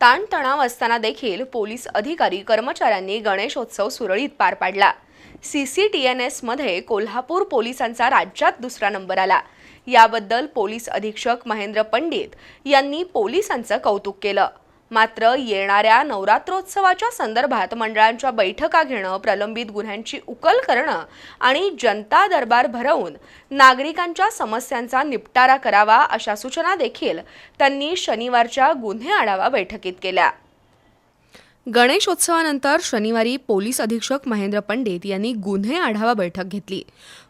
ताणतणाव असताना देखील पोलीस अधिकारी कर्मचाऱ्यांनी गणेशोत्सव सुरळीत पार पाडला. सी सी टी एन एसमध्ये कोल्हापूर पोलिसांचा राज्यात दुसरा नंबर आला. याबद्दल पोलीस अधीक्षक महेंद्र पंडित यांनी पोलिसांचं कौतुक केलं. मात्र येणाऱ्या नवरात्रोत्सवाच्या संदर्भात मंडळांच्या बैठका घेणं प्रलंबित गुन्ह्यांची उकल करणं आणि जनता दरबार भरवून नागरिकांच्या समस्यांचा निपटारा करावा अशा सूचना देखील त्यांनी शनिवारच्या गुन्हे आढावा बैठकीत केल्या. गणेशोत्सवानंतर शनिवारी पोलीस अधीक्षक महेंद्र पंडित यांनी गुन्हे आढावा बैठक घेतली.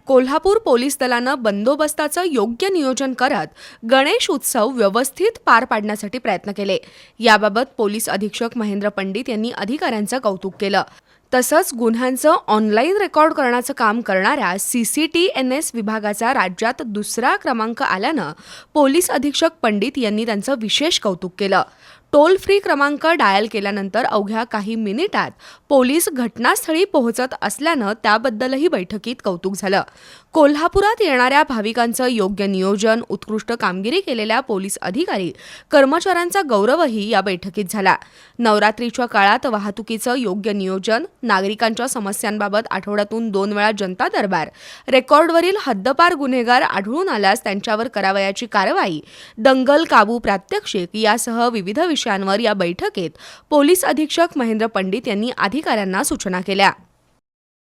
कोल्हापूर पोलीस दलानं बंदोबस्ताचं योग्य नियोजन करत गणेश उत्सव व्यवस्थित पार पाडण्यासाठी प्रयत्न केले. याबाबत पोलीस अधीक्षक महेंद्र पंडित यांनी अधिकाऱ्यांचं कौतुक केलं. तसंच गुन्ह्यांचं ऑनलाईन रेकॉर्ड करण्याचं काम करणाऱ्या C C T N S विभागाचा राज्यात दुसरा क्रमांक आल्यानं पोलीस अधीक्षक पंडित यांनी त्यांचं विशेष कौतुक केलं. टोल फ्री क्रमांक डायल केल्यानंतर अवघ्या काही मिनिटात पोलीस घटनास्थळी पोहोचत असल्यानं त्याबद्दलही बैठकीत कौतुक झालं. कोल्हापुरात येणाऱ्या भाविकांचं योग्य नियोजन उत्कृष्ट कामगिरी केलेल्या पोलीस अधिकारी कर्मचाऱ्यांचा गौरवही या बैठकीत झाला. नवरात्रीच्या काळात वाहतुकीचं योग्य नियोजन नागरिकांच्या समस्यांबाबत आठवड्यातून दोन वेळा जनता दरबार रेकॉर्डवरील हद्दपार गुन्हेगार आढळून आल्यास त्यांच्यावर करावयाची कारवाई दंगल काबू प्रात्यक्षिक यासह विविध विषयांवर या बैठकीत पोलीस अधीक्षक महेंद्र पंडित यांनी अधिकाऱ्यांना सूचना केल्या.